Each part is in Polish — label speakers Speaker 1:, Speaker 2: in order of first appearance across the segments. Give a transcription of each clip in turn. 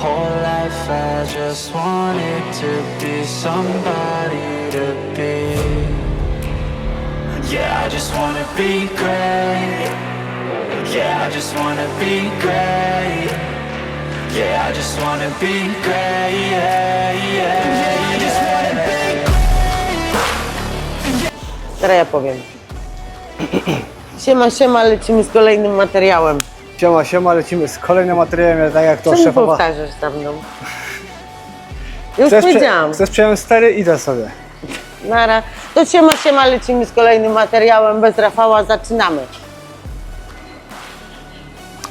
Speaker 1: whole life I just wanted to be somebody to be. Yeah, I just wanna be great. Yeah, I just wanna be great. Yeah, I just wanna be great. Yeah, yeah,
Speaker 2: Teraz ja powiem. Siema, siema, lecimy z kolejnym materiałem.
Speaker 3: Siema, siema, lecimy z kolejnym materiałem, tak jak to
Speaker 2: Czemu
Speaker 3: szefowa.
Speaker 2: powtarzasz za mną? Już
Speaker 3: Chcesz,
Speaker 2: powiedziałam.
Speaker 3: chcesz przejąć stery? Idę sobie.
Speaker 2: Nara. To siema, siema, lecimy z kolejnym materiałem. Bez Rafała zaczynamy.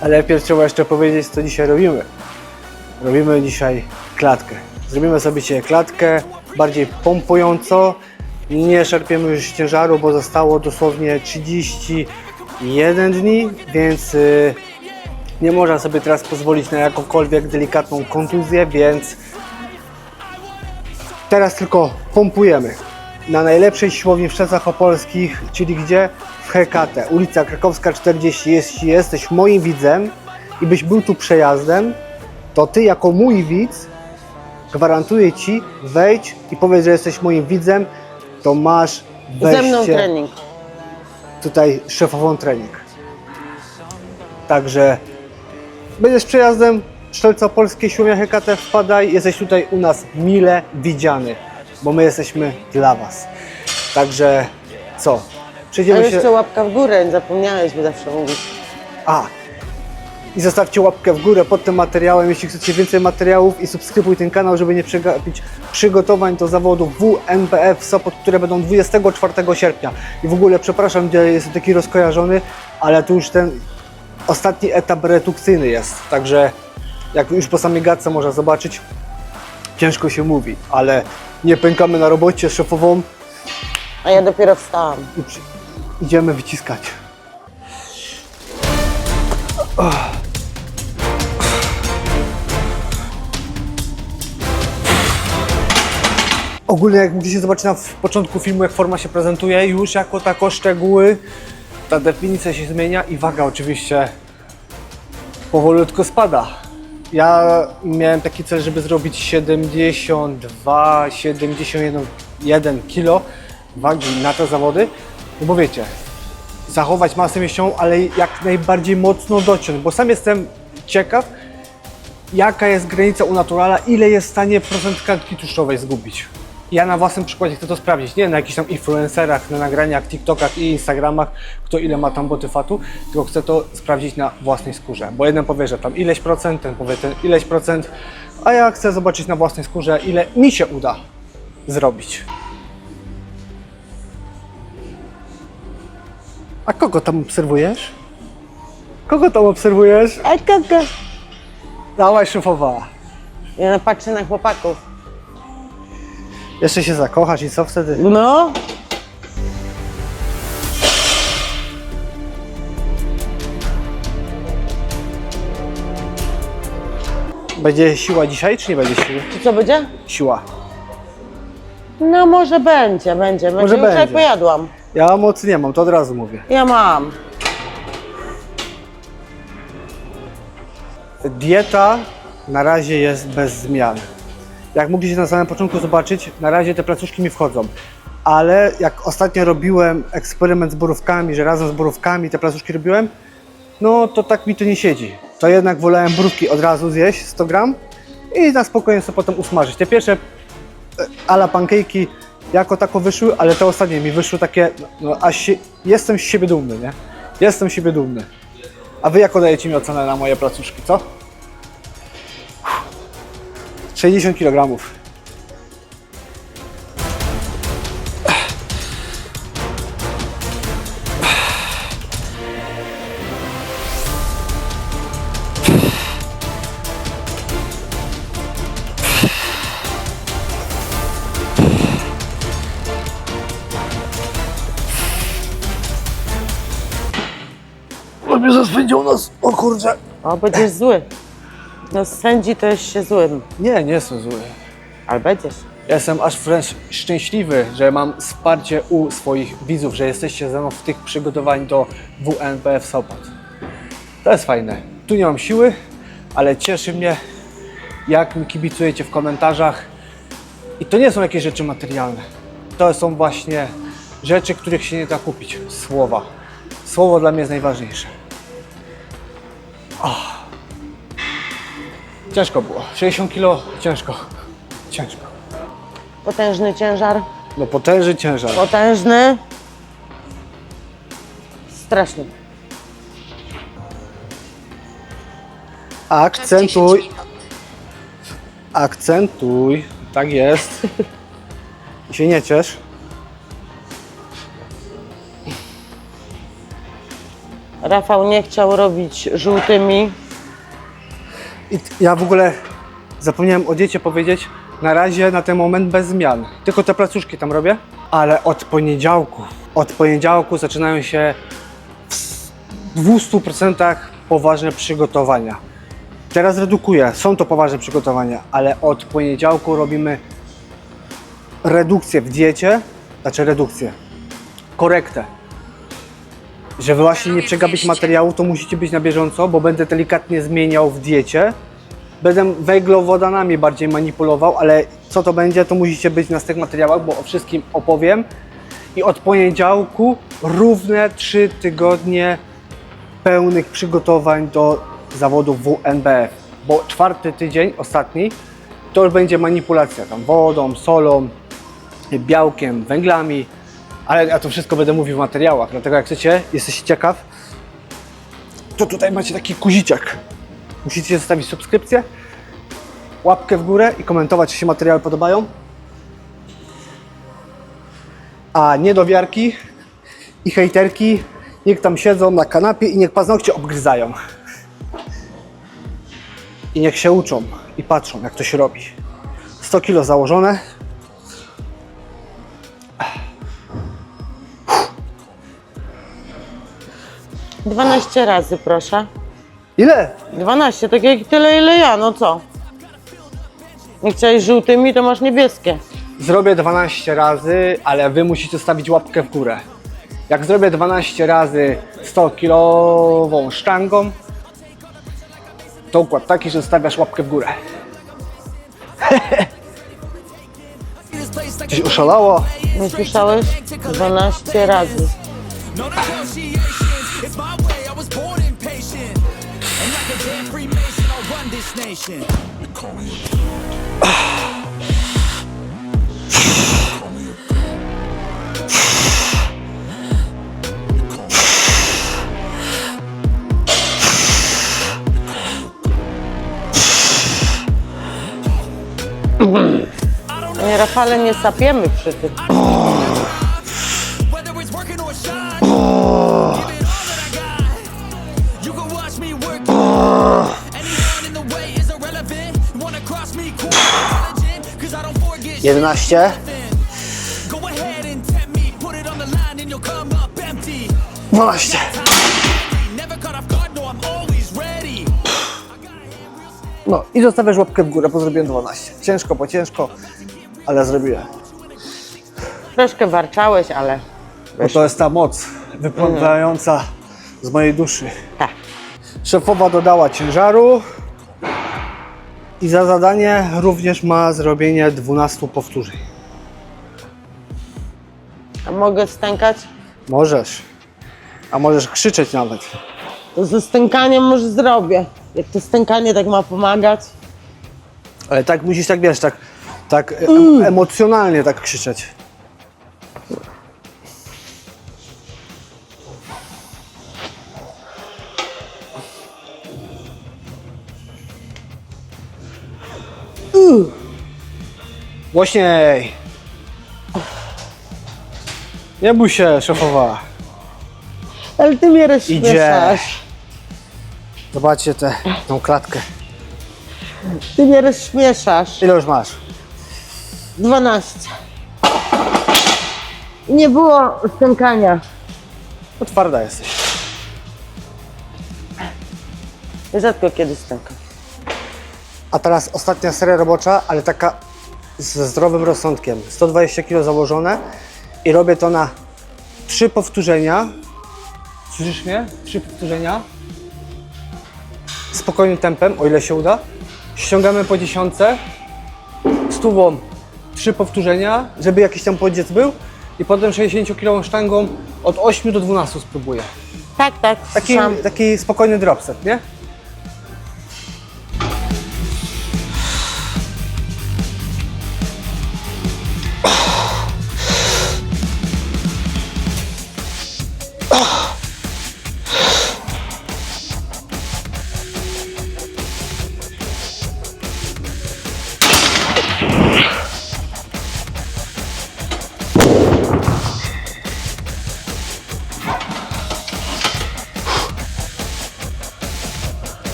Speaker 3: Ale pierw trzeba jeszcze powiedzieć, co dzisiaj robimy. Robimy dzisiaj klatkę. Zrobimy sobie dzisiaj klatkę bardziej pompująco. Nie szarpiemy już ciężaru, bo zostało dosłownie 31 dni, więc y, nie można sobie teraz pozwolić na jakąkolwiek delikatną kontuzję, więc teraz tylko pompujemy. Na najlepszej siłowni w Szczecach Opolskich, czyli gdzie? W Hekate, ulica Krakowska 40. Jeśli jesteś moim widzem i byś był tu przejazdem, to ty jako mój widz gwarantuję ci, wejdź i powiedz, że jesteś moim widzem, to masz
Speaker 2: Ze mną
Speaker 3: wejście
Speaker 2: trening.
Speaker 3: tutaj szefową trening. Także będziesz przejazdem Szczelca Opolskie, Siłownia Hekate, wpadaj, jesteś tutaj u nas mile widziany, bo my jesteśmy dla Was. Także co?
Speaker 2: A
Speaker 3: Przejdziemy się...
Speaker 2: jeszcze łapka w górę, zapomniałeś, by zawsze mówić.
Speaker 3: A! I zostawcie łapkę w górę pod tym materiałem, jeśli chcecie więcej materiałów i subskrybuj ten kanał, żeby nie przegapić przygotowań do zawodu WNBF Sopot, które będą 24 sierpnia. I w ogóle przepraszam, gdzie jestem taki rozkojarzony, ale tu już ten ostatni etap redukcyjny jest, także jak już po samej gadce można zobaczyć, ciężko się mówi, ale nie pękamy na robocie z szefową
Speaker 2: A ja dopiero wstałam.
Speaker 3: i przy... idziemy wyciskać. Ogólnie jak mogliście zobaczyć na w początku filmu, jak forma się prezentuje, już jako tako szczegóły, ta definicja się zmienia i waga oczywiście powolutku spada. Ja miałem taki cel, żeby zrobić 72, 71 1 kg wagi na te zawody, no bo wiecie, zachować masę mięśniową, ale jak najbardziej mocno dociąć, bo sam jestem ciekaw, jaka jest granica u naturala, ile jest w stanie procent tkanki tłuszczowej zgubić. Ja na własnym przykładzie chcę to sprawdzić, nie na jakichś tam influencerach, na nagraniach, TikTokach i Instagramach, kto ile ma tam boty fatu, tylko chcę to sprawdzić na własnej skórze, bo jeden powie, że tam ileś procent, ten powie ten ileś procent, a ja chcę zobaczyć na własnej skórze, ile mi się uda zrobić. A kogo tam obserwujesz? Kogo tam obserwujesz?
Speaker 2: A kogo?
Speaker 3: Dawaj szefowa.
Speaker 2: Ja patrzę na chłopaków.
Speaker 3: Jeszcze się zakochasz i co wtedy?
Speaker 2: No,
Speaker 3: Będzie siła dzisiaj, czy nie będzie siły?
Speaker 2: i co będzie?
Speaker 3: Siła.
Speaker 2: No może będzie, będzie. będzie.
Speaker 3: Może
Speaker 2: Już
Speaker 3: będzie.
Speaker 2: pojadłam.
Speaker 3: Ja mocy nie mam, to od razu mówię.
Speaker 2: Ja mam.
Speaker 3: Dieta na razie jest bez zmian. Jak mogliście na samym początku zobaczyć, na razie te placuszki mi wchodzą. Ale jak ostatnio robiłem eksperyment z borówkami, że razem z borówkami te placuszki robiłem, no to tak mi to nie siedzi. To jednak wolałem borówki od razu zjeść 100 gram i na spokojnie sobie potem usmażyć. Te pierwsze e, ala pancake'i jako tako wyszły, ale te ostatnie mi wyszły takie, no, no aż się, jestem z siebie dumny, nie? Jestem z siebie dumny. A wy jako dajecie mi ocenę na moje placuszki, co? 60 kg. Mnie zaspędził nas, o kurczę.
Speaker 2: A będziesz zły. No sędzi to jest się złym.
Speaker 3: Nie, nie jestem zły.
Speaker 2: Ale będziesz.
Speaker 3: Ja Jestem aż wręcz szczęśliwy, że mam wsparcie u swoich widzów, że jesteście ze mną w tych przygotowaniach do WNBF Sopot. To jest fajne. Tu nie mam siły, ale cieszy mnie, jak mi kibicujecie w komentarzach. I to nie są jakieś rzeczy materialne. To są właśnie rzeczy, których się nie da kupić. Słowa. Słowo dla mnie jest najważniejsze. Ach. Ciężko było. 60 kilo, ciężko. Ciężko.
Speaker 2: Potężny ciężar.
Speaker 3: No potężny ciężar.
Speaker 2: Potężny. Straszny.
Speaker 3: Akcentuj. Akcentuj. Tak jest. I się nie ciesz.
Speaker 2: Rafał nie chciał robić żółtymi.
Speaker 3: I ja w ogóle zapomniałem o diecie powiedzieć. Na razie na ten moment bez zmian. Tylko te placuszki tam robię. Ale od poniedziałku, od poniedziałku zaczynają się w 200% poważne przygotowania. Teraz redukuję, są to poważne przygotowania, ale od poniedziałku robimy redukcję w diecie, znaczy redukcję, korektę. Żeby właśnie nie przegapić materiału, to musicie być na bieżąco, bo będę delikatnie zmieniał w diecie. Będę węglowodanami bardziej manipulował, ale co to będzie, to musicie być na tych materiałach, bo o wszystkim opowiem. I od poniedziałku równe 3 tygodnie pełnych przygotowań do zawodów WNBF, bo czwarty tydzień, ostatni, to już będzie manipulacja tam wodą, solą, białkiem, węglami, ale ja to wszystko będę mówił w materiałach, dlatego jak chcecie, jesteście ciekaw, to tutaj macie taki guziczek. Musicie zostawić subskrypcję, łapkę w górę i komentować, czy się materiały podobają. A niedowiarki i hejterki niech tam siedzą na kanapie i niech paznokcie obgryzają. I niech się uczą i patrzą, jak to się robi. 100 kilo założone.
Speaker 2: 12 razy, proszę.
Speaker 3: Ile?
Speaker 2: 12, tak jak tyle, ile ja, no co? Nie chciałeś żółtymi, to masz niebieskie.
Speaker 3: Zrobię 12 razy, ale wy musicie stawić łapkę w górę. Jak zrobię 12 razy 100 kilową sztangą, to układ taki, że stawiasz łapkę w górę. Gdzieś oszalało?
Speaker 2: Nie słyszałeś? 12 razy. Panie Rafale, nie sapiemy przy tym.
Speaker 3: 11.
Speaker 4: Dwanaście. No
Speaker 3: i zostawiasz łapkę w górę, bo zrobiłem 12. Ciężko, bo ciężko, ale zrobiłem.
Speaker 2: Troszkę warczałeś, ale
Speaker 3: Bo to jest ta moc wypływająca z mojej duszy.
Speaker 2: tak.
Speaker 3: Szefowa dodała ciężaru i za zadanie również ma zrobienie 12 powtórzeń.
Speaker 2: A mogę stękać?
Speaker 3: Możesz. A możesz krzyczeć nawet.
Speaker 2: To ze stękaniem może zrobię. Jak to stękanie tak ma pomagać.
Speaker 3: Ale tak musisz, tak wiesz, tak, tak em- emocjonalnie tak krzyczeć. Głośniej! Nie bój się, szefowa.
Speaker 2: Ale ty mnie rozśmieszasz.
Speaker 3: Zobaczcie tę tą klatkę.
Speaker 2: Ty mnie rozśmieszasz.
Speaker 3: Ile już masz?
Speaker 2: 12. Nie było stękania.
Speaker 3: No twarda jesteś.
Speaker 2: Rzadko kiedy stękam.
Speaker 3: A teraz ostatnia seria robocza, ale taka ze zdrowym rozsądkiem. 120 kg założone i robię to na trzy powtórzenia. Słyszysz mnie? Trzy powtórzenia. Spokojnym tempem, o ile się uda. Ściągamy po dziesiątce. Stówą trzy powtórzenia, żeby jakiś tam podziec był. I potem 60 kg sztangą od 8 do 12 spróbuję.
Speaker 2: Tak, tak,
Speaker 3: Taki,
Speaker 2: słyszałam.
Speaker 3: taki spokojny dropset, nie?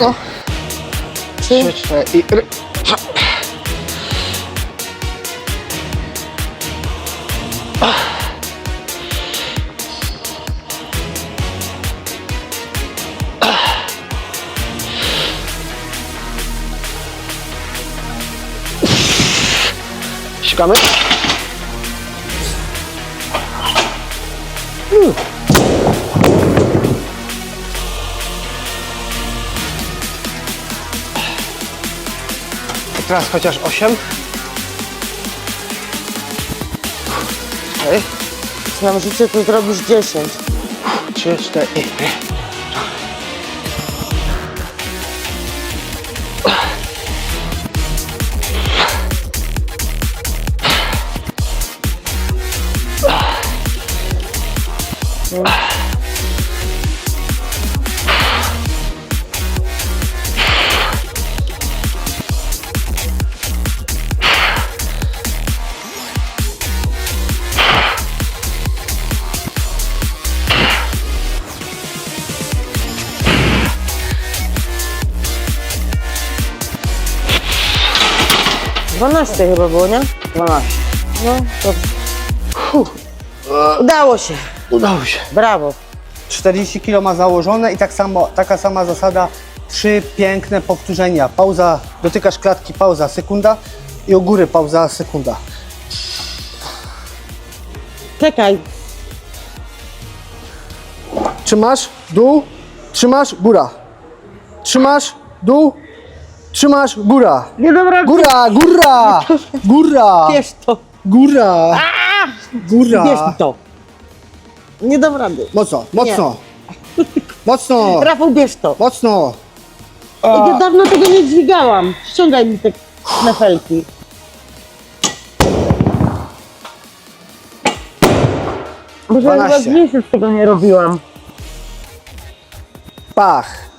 Speaker 2: と
Speaker 3: ちょちょちょいるしかめ。うん。Teraz chociaż 8. Okej.
Speaker 2: Znam życie, to zrobisz 10.
Speaker 3: 3, 4 i...
Speaker 2: Dwanaście chyba było, nie?
Speaker 3: 12.
Speaker 2: No, dobrze. Udało się.
Speaker 3: Udało się.
Speaker 2: Brawo.
Speaker 3: 40 kg ma założone i tak samo, taka sama zasada. Trzy piękne powtórzenia. Pauza, dotykasz klatki, pauza, sekunda i u góry pauza, sekunda.
Speaker 2: Czekaj.
Speaker 3: Trzymasz, dół, trzymasz, góra. Trzymasz, dół, trzymasz, góra.
Speaker 2: Nie dobra.
Speaker 3: Góra, góra, góra,
Speaker 2: Bierz to.
Speaker 3: góra, góra.
Speaker 2: Bierz to. Nie dam rady.
Speaker 3: Mocno, mocno, mocno,
Speaker 2: Rafał, bierz to.
Speaker 3: mocno.
Speaker 2: Ja dawno tego nie dźwigałam. Ściągaj mi te knefelki. Może ja chyba
Speaker 3: 12.
Speaker 2: z miesiąc tego nie robiłam.
Speaker 3: Pach.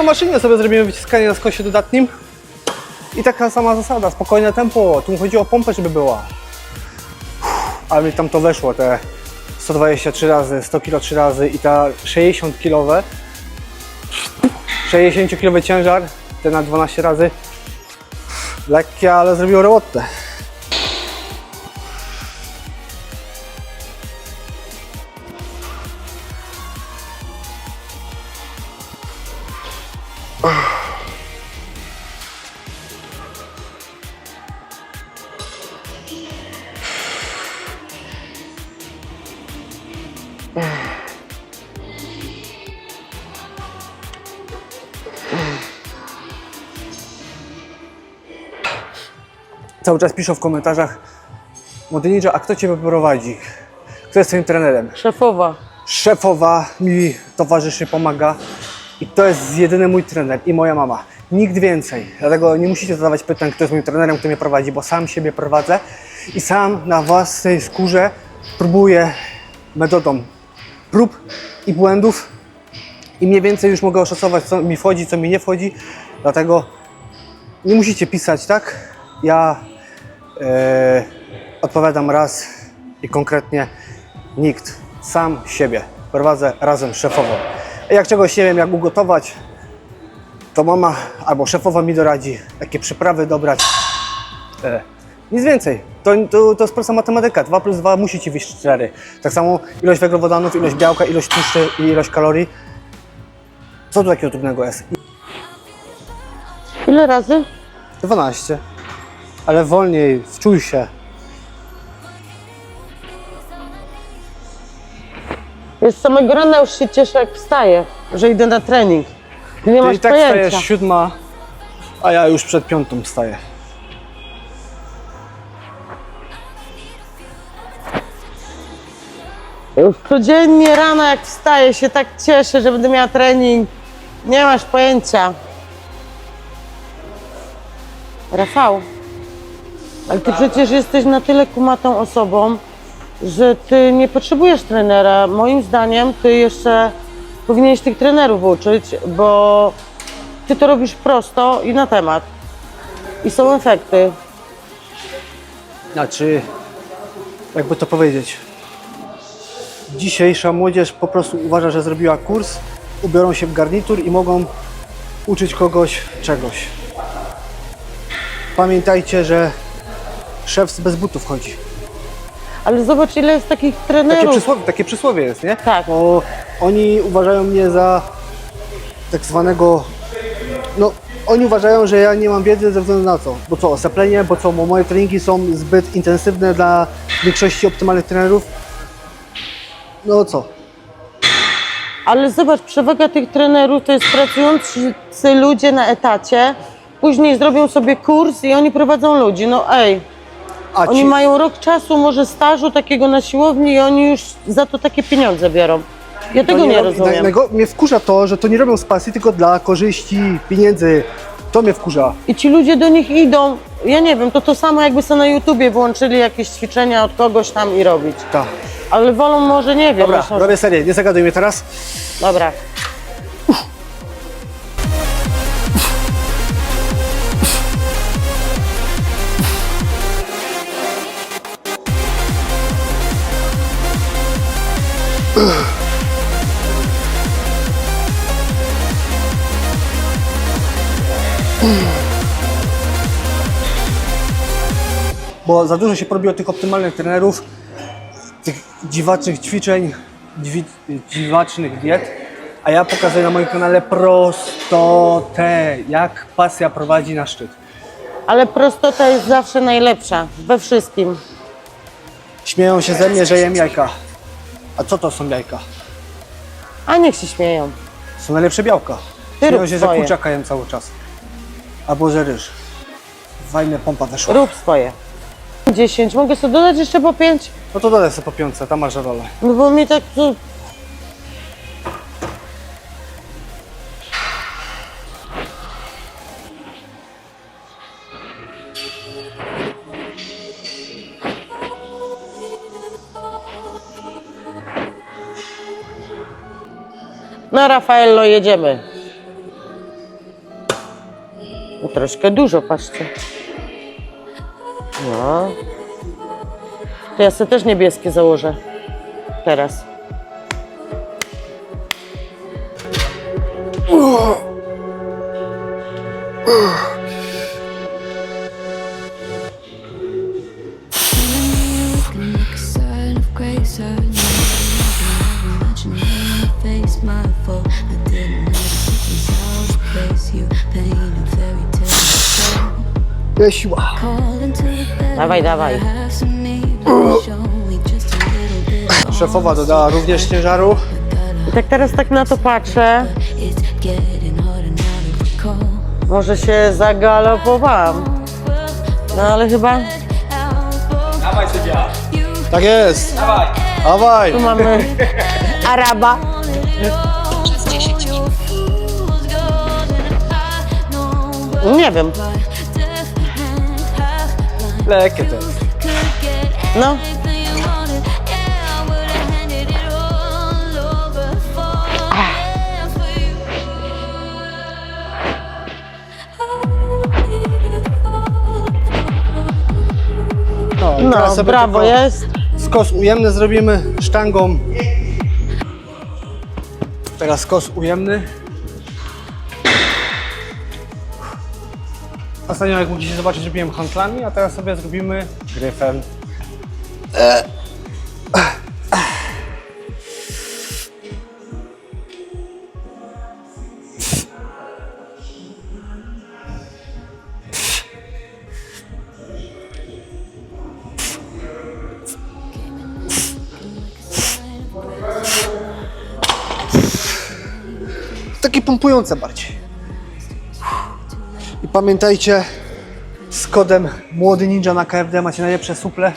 Speaker 3: Na maszynie sobie zrobimy wyciskanie na skosie dodatnim. I taka sama zasada, spokojne tempo. Tu chodzi o pompę, żeby była. Ale mi tam to weszło, te 123 razy, 100 kg 3 razy i ta 60 kg. 60 kg ciężar, te na 12 razy. Lekkie, ale zrobiło robotę. Cały czas piszą w komentarzach Młody Ninja, a kto Cię prowadzi? Kto jest Twoim trenerem?
Speaker 2: Szefowa.
Speaker 3: szefowa mi towarzyszy, pomaga i to jest jedyny mój trener i moja mama. Nikt więcej. Dlatego nie musicie zadawać pytań, kto jest moim trenerem, kto mnie prowadzi, bo sam siebie prowadzę i sam na własnej skórze próbuję metodą prób i błędów i mniej więcej już mogę oszacować, co mi wchodzi, co mi nie wchodzi. Dlatego nie musicie pisać, tak? Ja e, odpowiadam raz i konkretnie nikt, sam siebie. Prowadzę razem z szefową. Jak czegoś nie wiem, jak ugotować, to mama albo szefowa mi doradzi, jakie przyprawy dobrać. E, nic więcej. To, to, to jest prosta matematyka. 2 plus 2 musi ci wyjść 4. Tak samo ilość węglowodanów, ilość białka, ilość tłuszczy i ilość kalorii. Co tu takiego trudnego jest?
Speaker 2: Ile razy?
Speaker 3: 12. Ale wolniej, wczuj się.
Speaker 2: Jest samego rana już się cieszę, jak wstaję, że idę na trening. Nie
Speaker 3: Ty
Speaker 2: masz
Speaker 3: i tak
Speaker 2: pojęcia.
Speaker 3: stajesz siódma, a ja już przed piątą wstaję.
Speaker 2: Codziennie rano jak wstaję się tak cieszę, że będę miała trening. Nie masz pojęcia. Rafał, ale ty przecież jesteś na tyle kumatą osobą, że ty nie potrzebujesz trenera. Moim zdaniem ty jeszcze powinieneś tych trenerów uczyć, bo ty to robisz prosto i na temat. I są efekty.
Speaker 3: Znaczy, jakby to powiedzieć. Dzisiejsza młodzież po prostu uważa, że zrobiła kurs, ubiorą się w garnitur i mogą uczyć kogoś czegoś. Pamiętajcie, że szef bez butów chodzi.
Speaker 2: Ale zobacz, ile jest takich
Speaker 3: Takie
Speaker 2: trenerów.
Speaker 3: przysłowie, takie przysłowie jest, nie?
Speaker 2: Tak.
Speaker 3: Bo oni uważają mnie za tak zwanego. No, oni uważają, że ja nie mam wiedzy ze względu na co? Bo co, osaplenie, bo co, bo moje treningi są zbyt intensywne dla większości optymalnych trenerów? No co?
Speaker 2: Ale zobacz, przewaga tych trenerów to jest pracujący ludzie na etacie. Później zrobią sobie kurs i oni prowadzą ludzi. No ej,
Speaker 3: A
Speaker 2: oni
Speaker 3: ci,
Speaker 2: mają rok czasu, może stażu takiego na siłowni i oni już za to takie pieniądze biorą. Ja tego
Speaker 3: oni
Speaker 2: nie
Speaker 3: rob-
Speaker 2: rozumiem.
Speaker 3: najgo- mnie wkurza to, że to nie robią z pasji, tylko dla korzyści, pieniędzy. To mnie wkurza.
Speaker 2: I ci ludzie do nich idą. Ja nie wiem, to to samo jakby sobie na YouTubie włączyli jakieś ćwiczenia od kogoś tam i robić.
Speaker 3: Tak.
Speaker 2: Ale wolą może, nie wiem.
Speaker 3: Dobra,
Speaker 2: no-
Speaker 3: robię serię, nie zagaduj mnie teraz.
Speaker 2: Dobra.
Speaker 3: Bo za dużo się porobi o tych optymalnych trenerów, tych dziwacznych ćwiczeń, dzi, dziwacznych diet, a ja pokazuję na moim kanale prostotę, jak pasja prowadzi na szczyt.
Speaker 2: Ale prostota jest zawsze najlepsza. We wszystkim.
Speaker 3: Śmieją się ze mnie, że jem jajka. A co to są jajka?
Speaker 2: A niech się śmieją.
Speaker 3: Są najlepsze białka.
Speaker 2: Ty
Speaker 3: Śmieją
Speaker 2: rób
Speaker 3: się, że
Speaker 2: swoje.
Speaker 3: kurczaka jem cały czas. Albo że ryż. Fajna pompa weszła.
Speaker 2: Rób swoje. 10. Mogę sobie dodać jeszcze po 5?
Speaker 3: No to dodaj sobie po piątce, tam masz rolę.
Speaker 2: No bo mi tak tu... No Rafaello, jedziemy. No, troszkę dużo, patrzcie. No. To ja sobie też niebieskie założę. Teraz.
Speaker 5: Place. You paint
Speaker 2: Dawaj, dawaj.
Speaker 3: Szefowa dodała również ciężaru.
Speaker 2: I tak teraz tak na to patrzę. Może się zagalopowałam. No ale chyba
Speaker 3: Tak jest. Dawaj.
Speaker 2: tu mamy Araba. Nie wiem.
Speaker 3: Lekkie to jest.
Speaker 2: No.
Speaker 3: teraz
Speaker 2: No,
Speaker 3: sobie
Speaker 2: brawo,
Speaker 3: tylko
Speaker 2: jest.
Speaker 3: skos ujemny zrobimy sztangą. Teraz skos ujemny. Ostatnio, jak musicie zobaczyć, zrobiłem handlami, a teraz sobie zrobimy gryfem. Takie pompujące bardziej. Pamiętajcie, z kodem Młody Ninja na KFD macie najlepsze suple.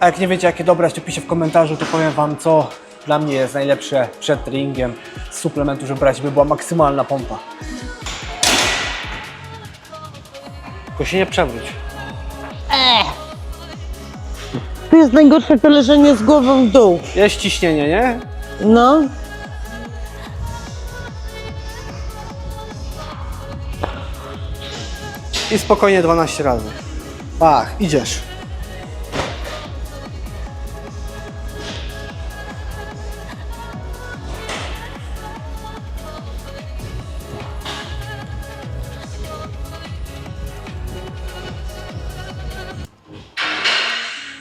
Speaker 3: A jak nie wiecie, jakie dobrać, to piszcie w komentarzu, to powiem Wam, co dla mnie jest najlepsze przed treningiem z suplementu, żeby brać, by była maksymalna pompa. Tylko się nie przewróć.
Speaker 2: Tu jest najgorsze to leżenie z głową w dół.
Speaker 3: Jest ciśnienie, nie?
Speaker 2: No.
Speaker 3: I spokojnie 12 razy. Pach, idziesz.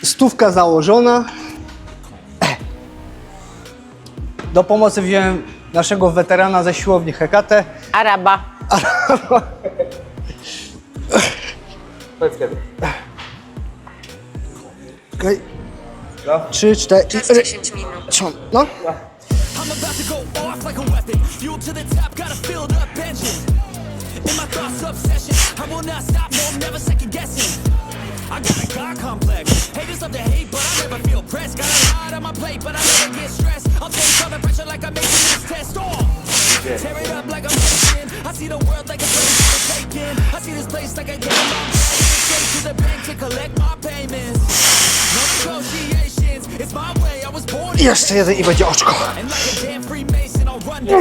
Speaker 3: Stówka założona. Do pomocy wziąłem naszego weterana ze siłowni Hekate.
Speaker 2: Araba.
Speaker 3: Okej. Trzy, cztery. Trzymam. No.
Speaker 4: I'm about to go off like a weapon. Fuel to the top, got a filled up engine. In my thoughts, obsession. I will not stop, no, I'm never second guessing. I got a God complex. Haters love to hate, but I never feel pressed. Got a lot on my plate, but I never get stressed. I'll take all the pressure like I'm making this test. Oh, tear it up like I'm making. I see the world like a place for the taking. I see this place like a game. I'm playing straight to the bank to collect my payments. No negotiations, it's my way. I was born
Speaker 3: jeszcze jeden i będzie oczko.
Speaker 4: and like a damn Freemason, I'll run this.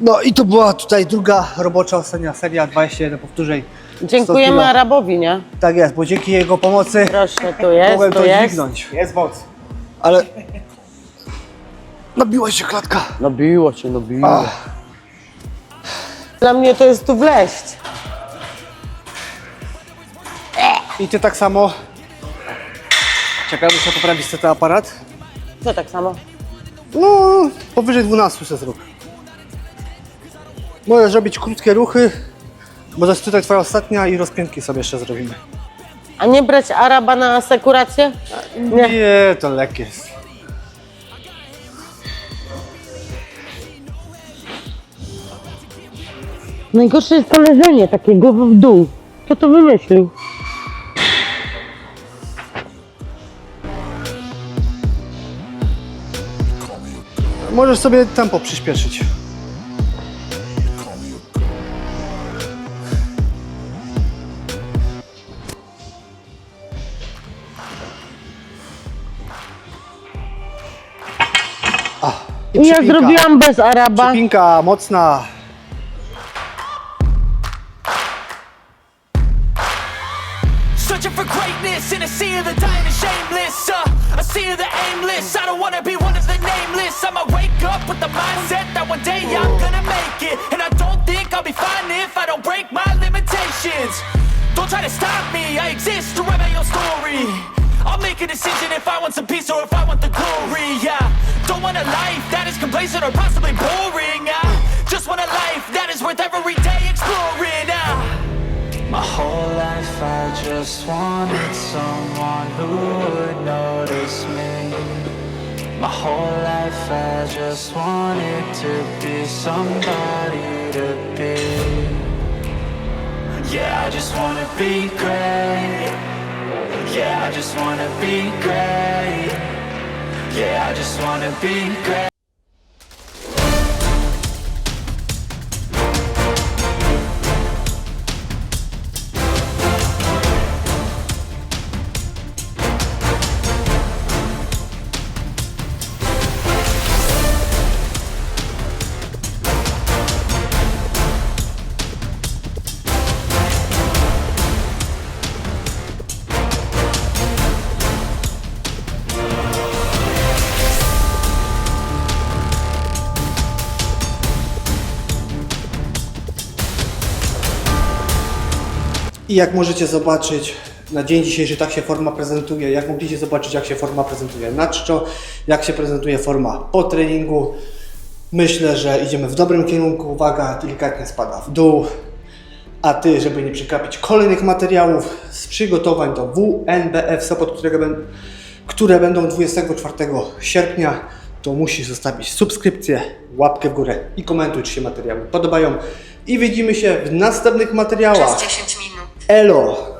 Speaker 3: No i to była tutaj druga robocza ostatnia seria, 21 powtórzeń. 100
Speaker 2: Dziękujemy
Speaker 3: kilo.
Speaker 2: Arabowi, nie?
Speaker 3: Tak jest, bo dzięki jego pomocy
Speaker 2: Proszę, tu jest,
Speaker 3: mogłem
Speaker 2: tu
Speaker 3: to
Speaker 2: jest.
Speaker 3: dźwignąć. Jest moc. Ale nabiła się klatka.
Speaker 2: Nabiło cię, nabiło. Dla mnie to jest tu wleść.
Speaker 3: I ty tak samo. Czekaj, muszę poprawić ten aparat.
Speaker 2: Co tak samo?
Speaker 3: No, powyżej 12 se zrób. Możesz zrobić krótkie ruchy, bo to jest tutaj twoja ostatnia i rozpiętki sobie jeszcze zrobimy.
Speaker 2: A nie brać Araba na asekurację? Nie.
Speaker 3: Nie, to lekkie jest.
Speaker 2: Najgorsze jest to leżenie, takie głową w dół. Kto to wymyślił?
Speaker 3: Możesz sobie tempo przyspieszyć. A, i
Speaker 2: ja zrobiłam bez Araba.
Speaker 3: Przypinka mocna.
Speaker 4: Decision if I want some peace or if I want the glory. Yeah, don't want a life that is complacent or possibly boring. I just want a life that is worth every day exploring. Ah.
Speaker 1: My whole life I just wanted someone who would notice me. My whole life I just wanted to be somebody to be. Yeah, I just wanna be great. Yeah, I just wanna be great. Yeah, I just wanna be great.
Speaker 3: I jak możecie zobaczyć, na dzień dzisiejszy tak się forma prezentuje. Jak mogliście zobaczyć, jak się forma prezentuje na czczo, jak się prezentuje forma po treningu. Myślę, że idziemy w dobrym kierunku. Uwaga, delikatnie spada w dół. A Ty, żeby nie przegapić kolejnych materiałów z przygotowań do WNBF Sopot, które będą 24 sierpnia, to musisz zostawić subskrypcję, łapkę w górę i komentuj, czy się materiały podobają. I widzimy się w następnych materiałach.
Speaker 6: Przez 10 minut.
Speaker 3: Elo!